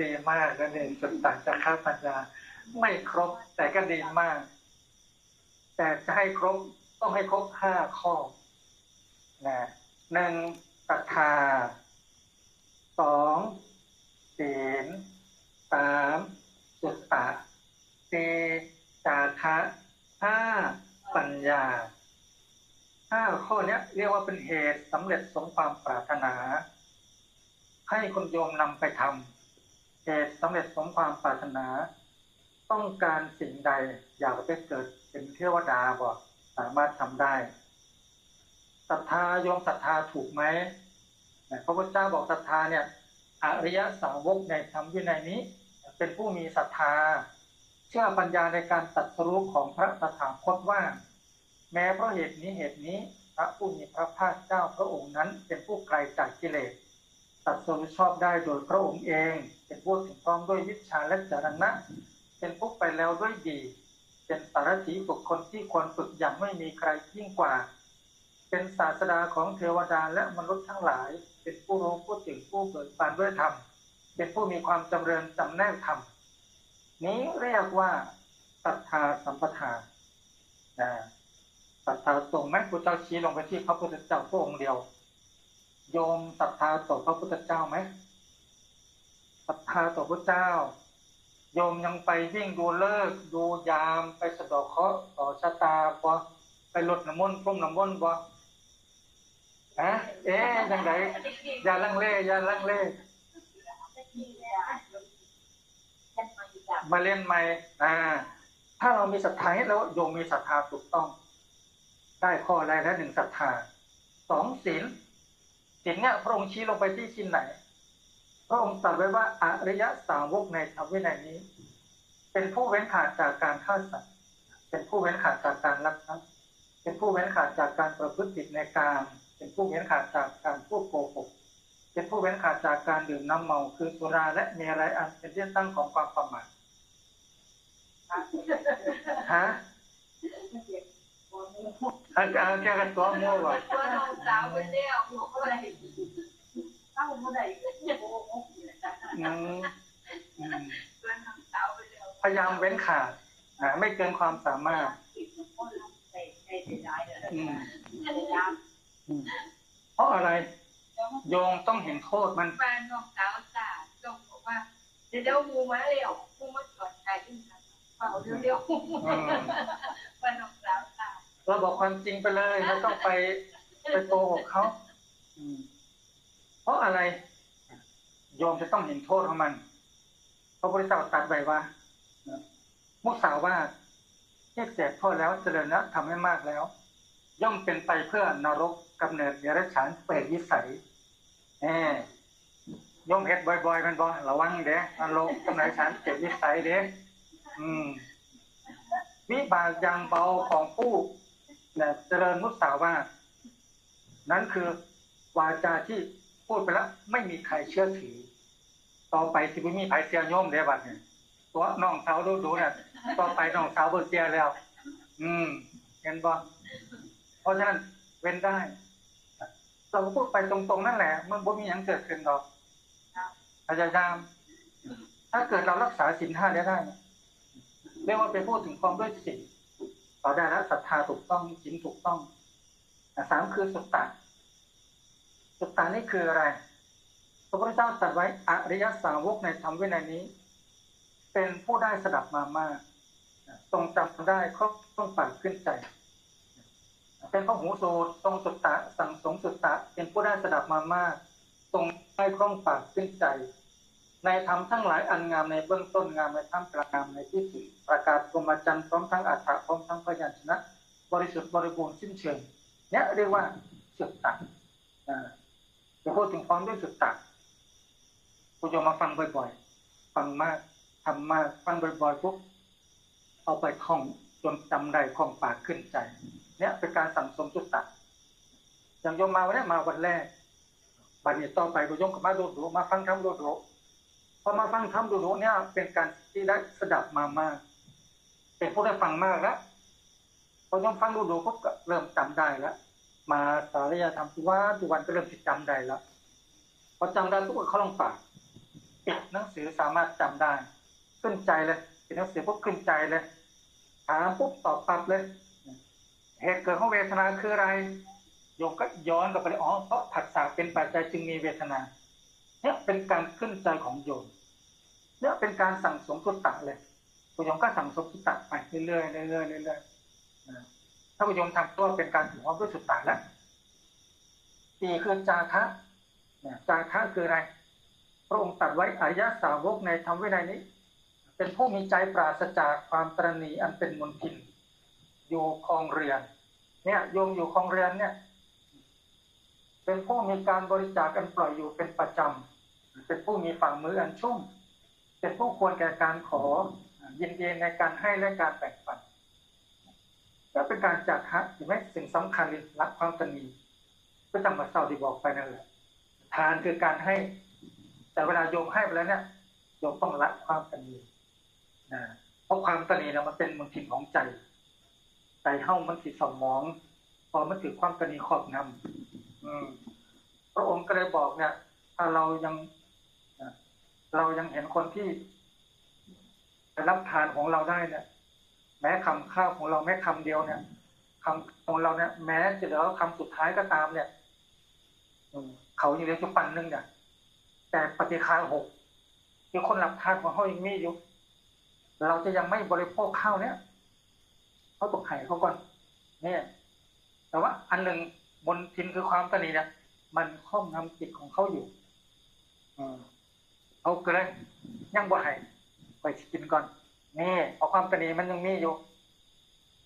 ดีมากนั่นเองสุดต่างจากข้าปัญญา ไม่ครบแต่ก็ดีมาก แต่จะให้ครบต้องให้ครบห้าข้อนะหนึ่งศรัทธาสองศีลสามสุตตะสี่จาคะห้าปัญญาห้าข้อเนี้ยเรียกว่าเป็นเหตุสำเร็จสมความปรารถนา ให้คุณโยมนำไปทำ เหตุสำเร็จสมความปรารถนา ต้องการสิ่งใดอยากไปเกิดเป็นเทวดาบอกสามารถทำได้ศรัทธาโยมศรัทธาถูกไหมพระพุทธเจ้าบอกศรัทธาเนี่ยอริยสาวกในธรรมวินัยนี้ เป็นผู้มีศรัทธา เชื่อปัญญาในการตัดสรู้ของพระตถาคตว่า แม้เพราะเหตุนี้เหตุนี้พระผู้มีพระภาคเจ้าพระองค์นั้นเป็นผู้ไกลจากกิเลส ตัดสรู้ชอบได้โดยพระองค์เอง เป็นผู้ถึงพร้อมด้วยวิชาและจรณะ เป็นผู้ไปแล้วด้วยดี เป็นสารถีบุคคลที่ควรฝึกอย่างไม่มีใครยิ่งกว่า เป็นศาสดาของเทวดาและมนุษย์ทั้งหลาย เป็นผู้รู้ผู้ถึงผู้เบิกบานด้วยธรรม เป็นผู้มีความจำเริญจำแนกธรรม นี้เรียกว่าศรัทธาสัมปทานะศรัทธาตรงไหมพระเจ้าชี้ลงไปที่พระพุทธเจ้าพระองค์เดียว โยมศรัทธาต่อพระพุทธเจ้าไหมศรัทธาต่อพระเจ้า โยมยังไปวิ่งดูเลิกดูยามไปสะดอกเคราะห์ต่อชะตาบ่ไปลดน้ำมนต์พรมน้ำมนต์บ่ฮะเอ๊ะยังไงอย่าลังเลอย่าลังเลมาเล่นใหม่อ่า ถ้าเรามีศรัทธาแล้วโยมมีศรัทธาถูกต้อง ได้ข้ออะไรแล้วหนึ่งศรัทธาสองศีล ศีลเนี่ยพระองค์ชี้ลงไปที่ชิ้นไหน พระองค์ตรัสไว้ว่าอริยสาวกในธรรมวินัยนี้ เป็นผู้เว้นขาดจากการฆ่าสัตว์เป็นผู้เว้นขาดจากการลักทรัพย์เป็นผู้เว้นขาดจากการประพฤติผิดในการ เป็นผู้เว้นขาดจากการพูดโกหกเป็นผู้เว้นขาดจากการดื่มน้ำเมาคือสุราและเมรัยอันเป็นที่ตั้งของความประมาทฮะ อาจารย์แก้กันตัวมั่วว่ะว่าน้องสาวไปเที่ยวหัวก็เลยเข้าเมื่อไหร่โอ้โหอืมอืมเพื่อนน้องสาวไปเที่ยวพยายามเว้นขาดอ่าไม่เกินความสามารถติดมันก็ลงไปในเสียดายเลยอืมพยายามอืมเพราะอะไร โยงต้องเห็นโทษมันแฟนน้องสาวจ่าจงบอกว่าเดี๋ยวเดี๋ยวมูมาเร็วมูมาจอดใจที่นั่นเปล่าเดี๋ยวเดี๋ยวแฟนน้องสาวจ่า เราบอกความจริงไปเลยไม่ต้องไปไปโกหกเขาเพราะอะไรโยมจะต้องเห็นโทษของมันพระพุทธเจ้าตรัสไว้ว่ามุสาวาทที่เสพโทษแล้วเจริญนะทำให้มากแล้ว ย่อมเป็นไปเพื่อนรกกำเนิดเดรัจฉานเปรตวิสัยแหมย่อมเฮ็ดบ่อยๆมันบ่ระวังเด้นรกกำเนิดเดรันเปรตวิสัยเด้อืมวิบากย่างเบาของผู้ นี่เจริญมุสาวาทนั้นคือวาจาที่พูดไปแล้วไม่มีใครเชื่อถือ ต่อไปที่ไม่มีใครเสียโยมเด้บัดเนี่ยตัวน้องสาวดูดูเนี่ยต่อไปน้องสาวเบิกเสียแล้ว อืมเห็นบ่เพราะฉะนั้นเว้นได้ เราก็พูดไปตรงๆนั่นแหละ มันบ่มีหยังเกิดขึ้นหรอกพยายามถ้าเกิดเรารักษาศีลห้าได้ได้เนี่ยเรียกว่าเป็นพูดถึงความด้วยศีล เราได้แล้วศรัทธาถูกต้องศีลถูกต้องสามคือสุตตะสุตตะนี่คืออะไร พระพุทธเจ้าตรัสไว้อริยสาวกในธรรมวินัยนี้ เป็นผู้ได้สดับมามากทรงจำได้ครบต้องปั่นขึ้นใจ เป็นพระหูสูตรทรงสุตตะสั่งสงสุตตะเป็นผู้ได้สดับมามากทรงได้คล่องปากขึ้นใจ ในธรรมทั้งหลายอันงามในเบื้องต้นงามในท่ามกลางงามในที่สุดประกาศกรมจันทร์พร้อมทั้งอัฏฐะพร้อมทั้งพยัญชนะ บริสุทธิ์บริบูรณ์สิ้นเชิงเนี่ยเรียกว่าสุตตะอ่าจะพูดถึงความด้วยสุดตตะคุณโยมมาฟังบ่อยๆ ฟังมากทำมากฟังบ่อยๆปุ๊บเอาไปท่องจนจำได้คล่องปากขึ้นใจ เนี่ยเป็นการสั่งสมสุดตตะอย่างโยมมาวันนี้มาวันแรกบัดนี้ต่อไปก็โยมก็มาดูดูมาฟังธรรมดูดู พอมาฟังธรรมดูดูเนี่ย เป็นการที่ได้สดับมามาก เป็นผู้ได้ฟังมากแล้วพอโยมฟังดูดูปุ๊บก็เริ่มจำได้แล้วมาสารยธรรมทุกวันทุกวันก็เริ่มที่จำได้แล้วพอจำได้ปุ๊บก็เขาลงปากปิดหนังสือสามารถจำได้ขึ้นใจเลยปิดหนังสือปุ๊บขึ้นใจเลยถามปุ๊บตอบปั๊บเลยเหตุเกิดของเวทนาคืออะไรโยมก็ย้อนกลับไปเลยอ๋อเพราะผัสสะเป็นปัจจัยจึงมีเวทนา เนี่ยเป็นการขึ้นใจของโยมเนี่ยเป็นการสั่งสมสุตตะเลยคุณโยมก็สั่งสมสุตตะไปเรื่อยๆเรื่อยๆเรื่อยๆถ้าคุณโยมทำตัวเป็นการถือว่าด้วยสุตตะแล้วสี่คือจาคะเนี่ยจาคะคืออะไร พระองค์ตรัสไว้อายะสาวกในธรรมวินัยนี้ เป็นผู้มีใจปราศจากความตรณีอันเป็นมลทิน อยู่คลองเรือนเนี่ยโยมอยู่คลองเรือนเนี่ย เป็นผู้มีการบริจาคกันปล่อยอยู่เป็นประจำ เป็นผู้มีฝั่งมืออันชุ่ม เป็นผู้ควรแก่การขอยินดีในการให้และการแบ่งปันก็เป็นการจากฮะเห็นไหมสิ่งสำคัญรักความตนีก็จำมาเศร้าที่บอกไปนั่นแหละทานคือการให้ แต่เวลาโยมให้ไปแล้วเนี่ยโยมต้องละความตนีนะเพราะความตนีเนี่ยมันเป็นมลทินของใจใจเฮ้ามันสิสมอง พอมันถือความตนีครอบงำ พระองค์ก็เลยบอกเนี่ย ถ้าเรายังเรายังเห็นคนที่รับทานของเราได้เนี่ย แม้คำข้าวของเราแม้คำเดียวเนี่ยคำของเราเนี่ย แม้จะเหลือคำสุดท้ายก็ตามเนี่ยอืเขายังเหลือจุปันหนึงเนี่ยแต่ปฏิคาหกคือคนรับทานของเขายังมีอยู่ เราจะยังไม่บริโภคข้าวเนี่ยเขาตกไข่เขาก่อนเนี่ย แต่ว่าอันหนึ่ง บนทินคือความตนีนี่ยมันครอบงำจิตของเขาอยู่อเอากลือยังบ่ให้ไปกินก่อนนี่เอาความตนีมันยังมีอยู่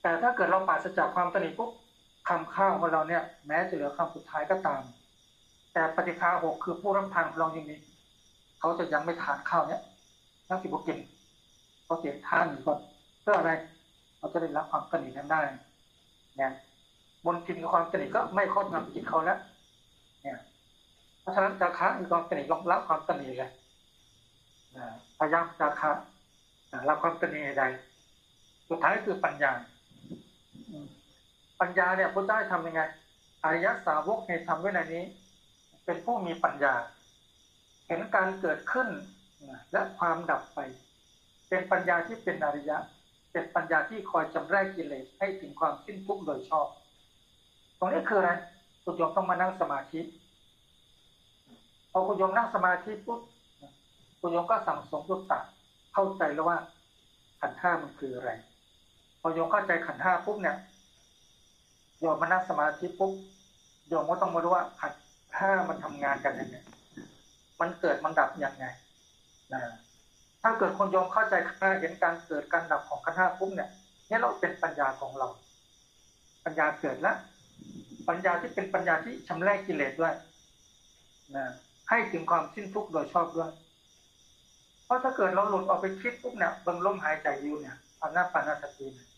แต่ถ้าเกิดเราปราศจากความตนีปุ๊บคำข้าวของเราเนี่ย แม้จะเหลือคำสุดท้ายก็ตาม แต่ปฏิฆาหกคือผู้รับทานของเรายังมีเขาจะยังไม่ทานข้าวเนี่ยนั่งสิบกินเขาเสียทานอยู่ก่อนเพื่ออะไรเขาจะได้รับความตนีนั้นได้เนี่ย บนทินกับความตนีก็ไม่ครอบงำจิตเขาแล้วเนี่ยเพราะฉะนั้นจาคะคือความตนีต้องละความตนีเลยพยายามจาคะนะละความตนีใดสุดท้ายคือปัญญา ปัญญาเนี่ยพระเจ้าทำยังไงอริยสาวกในธรรมวินัยนี้ เป็นผู้มีปัญญา เห็นการเกิดขึ้นและความดับไป เป็นปัญญาที่เป็นอริยะ เป็นปัญญาที่คอยจำแรกกิเลสให้ถึงความสิ้นทุกข์โดยชอบ รงนี้คืออะไรคุณโยมต้องมานั่งสมาธิพอคุณโยมนั่งสมาธิปุ๊บคุณโยมก็สั่งสมสุตตะเข้าใจแล้วว่า ขันห้ามันคืออะไร พอโยมเข้าใจขันห้าปุ๊บเนี่ยโยมมานั่งสมาธิปุ๊บโยมก็ต้องมารู้ว่าขันห้ามันทำงานกันยังไงมันเกิดมันดับยังไงนะถ้าเกิดคนโยมเข้าใจขันห้าเห็นการเกิดการดับของขันห้าปุ๊บเนี่ยนี่เราเป็นปัญญาของเรา ปัญญาเกิดแล้ว ปัญญาที่เป็นปัญญาที่ชำรกกิเลสด้วยนะให้ถึงความสิ้นทุกข์โดยชอบด้วย เพราะถ้าเกิดเราหลุดออกไปคิดปุ๊บเนี่ยบิ่งลมหายใจอยู่เนี่ยอำนาจปานาสตินะ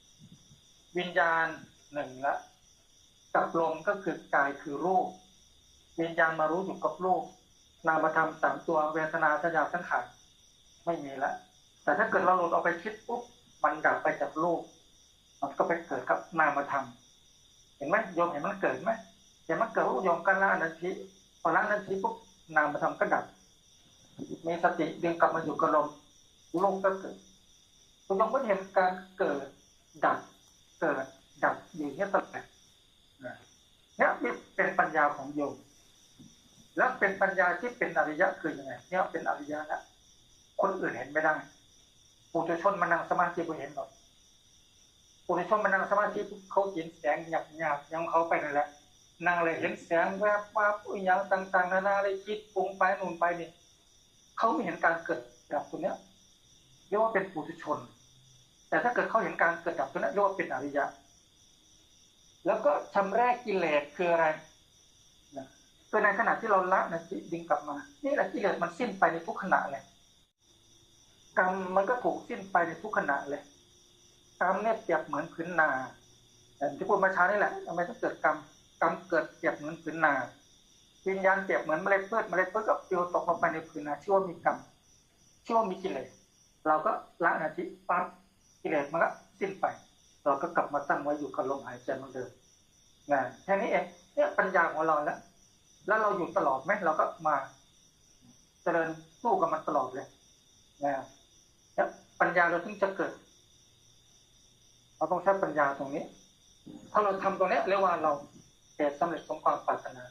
วิญญาณหนึ่งละกับลมก็คือกายคือรูป วิญญาณมารู้อยู่กับรูปนามธรรมสามตัวเวทนาสัญญาสังขารไม่มีละ แต่ถ้าเกิดเราหลุดออกไปคิดปุ๊บมันดับไปจากรูปมันก็ไปเกิดกับนามธรรม เห็นไหมโยมเห็นมันเกิดไหมเห็นมันเกิดว่าโยมกันละนันทีพอละนันทีปุ๊บนามธรรมก็ดับ มีสติดึงกลับมาอยู่กับลมลมก็เกิดคุณโยมก็เห็นการเกิดดับเกิดดับอยู่เนี่ยตลอดเนี่ยเป็นปัญญาของโยมแล้วเป็นปัญญาที่เป็นอริยะคือยังไงเนี่ยเป็นอริยะนะคนอื่นเห็นไม่ได้ปุถุชนมานั่งสมาธิไม่เห็นหรอก ปุถุชนมานั่งสมาธิเขาเห็นแสงหยับหยาบยังเขาไปนั่นแหละนั่งเลยเห็นแสงแวบว่าปุยยังต่าง ๆ นานาเลยคิดปรุงไปนู่นไปนี่เขาไม่เห็นการเกิดดับตัวเนี้ยเรียกว่าเป็นปุถุชน แต่ถ้าเกิดเขาเห็นการเกิดดับตัวนี้เรียกว่าเป็นอริยะ แล้วก็ชำแรกกิเลสคืออะไรนะคือในขณะที่เราละนะจิดึงกลับมา นี่แหละกิเลสมันสิ้นไปในทุกขณะเลยกรรมมันก็ถูกสิ้นไปในทุกขณะเลย กรรมเนี่ยเปรียบเหมือนผืนนาแต่ที่พูดมาช้านี่แหละทำไมต้องเกิดกรรมกรรมเกิดเปรียบเหมือนผืนนาวิญญาณเปรียบเหมือนเมล็ดพืชเมล็ดพืชก็ปลิวตกลงไปในผืนนาชื่อว่ามีกรรมชื่อว่ามีกิเลสเราก็ละนาทีปั๊บกิเลสมันก็สิ้นไป เราก็กลับมาตั้งไว้อยู่กับลมหายใจเหมือนเดิมนะแค่นี้เองเนี่ยปัญญาของเราแล้วแล้วเราอยู่ตลอดไหมเราก็มา เจริญสู้กับมันตลอดเลยนะแล้วปัญญาเราถึงจะเกิด เราต้องใช้ปัญญาตรงนี้ ถ้าเราทำตรงนี้เรียกว่าเราเกิดสำเร็จสมความปรารถนา